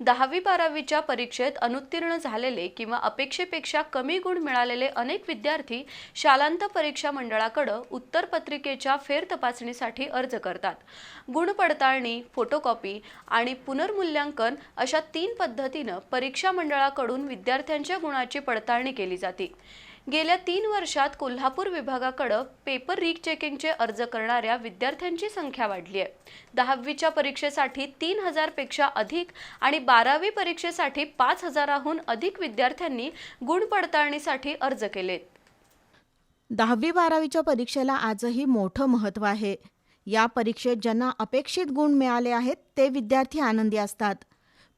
दहावी बारावीच्या परीक्षेत अनुत्तीर्ण झालेले किंवा अपेक्षेपेक्षा कमी गुण मिळालेले अनेक विद्यार्थी शालांत परीक्षा मंडळाकडं उत्तरपत्रिकेच्या फेरतपासणीसाठी अर्ज करतात. गुण पडताळणी फोटोकॉपी आणि पुनर्मूल्यांकन अशा तीन पद्धतीनं परीक्षा मंडळाकडून विद्यार्थ्यांच्या गुणाची पडताळणी केली जाते. गेल्या तीन वर्षात कोल्हापूर विभागाकडं पेपर रिकचेकिंगचे अर्ज करणाऱ्या विद्यार्थ्यांची संख्या वाढली आहे. दहावीच्या परीक्षेसाठी तीन हजारपेक्षा अधिक आणि बारावी परीक्षेसाठी पाच हजाराहून अधिक विद्यार्थ्यांनी गुण पडताळणीसाठी अर्ज केलेत. दहावी बारावीच्या परीक्षेला आजही मोठं महत्त्व आहे. या परीक्षेत ज्यांना अपेक्षित गुण मिळाले आहेत ते विद्यार्थी आनंदी असतात.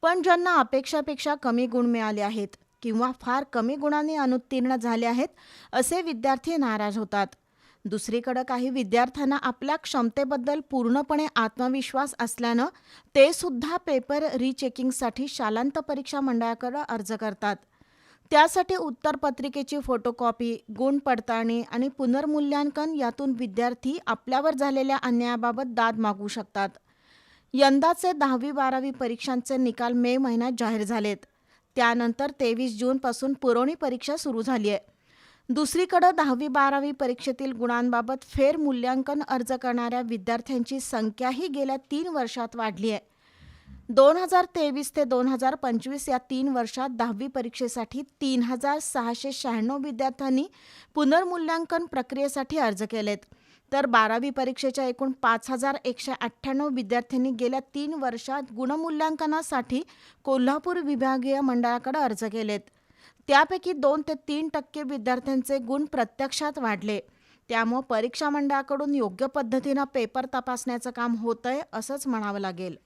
पण ज्यांना अपेक्षापेक्षा कमी गुण मिळाले आहेत किंवा फार कमी गुणांनी अनुत्तीर्ण झाले आहेत असे विद्यार्थी नाराज होतात. दुसरीकडं काही विद्यार्थ्यांना आपल्या क्षमतेबद्दल पूर्णपणे आत्मविश्वास असल्यानं ते सुद्धा पेपर रिचेकिंगसाठी शालांत परीक्षा मंडळाकडे अर्ज करतात. त्यासाठी उत्तरपत्रिकेची फोटोकॉपी गुण पडताळणी आणि पुनर्मूल्यांकन यातून विद्यार्थी आपल्यावर झालेल्या अन्यायाबाबत दाद मागू शकतात. यंदाचे दहावी बारावी परीक्षांचे निकाल मे महिन्यात जाहीर झालेत. त्यानंतर तेवीस जूनपासून पुरवणी परीक्षा सुरू झाली आहे. दुसरीकडे दहावी बारावी परीक्षेतील गुणांबाबत फेर मूल्यांकन अर्ज करणाऱ्या विद्यार्थ्यांची संख्याही गेल्या तीन वर्षात वाढली आहे. दोन हजार तेवीस ते दोन हजार पंचवीस या तीन वर्षात दहावी परीक्षेसाठी तीन हजार सहाशे शहाण्णव विद्यार्थ्यांनी पुनर्मूल्यांकन प्रक्रियेसाठी अर्ज केलेत. तर बारावी परीक्षेच्या एकूण पाच हजार एकशे अठ्ठ्याण्णव विद्यार्थ्यांनी गेल्या तीन वर्षात गुणमूल्यांकनासाठी कोल्हापूर विभागीय मंडळाकडे अर्ज केलेत. त्यापैकी दोन ते तीन टक्के विद्यार्थ्यांचे गुण प्रत्यक्षात वाढले. त्यामुळं परीक्षा मंडळाकडून योग्य पद्धतीनं पेपर तपासण्याचं काम होतंय असंच म्हणावं लागेल.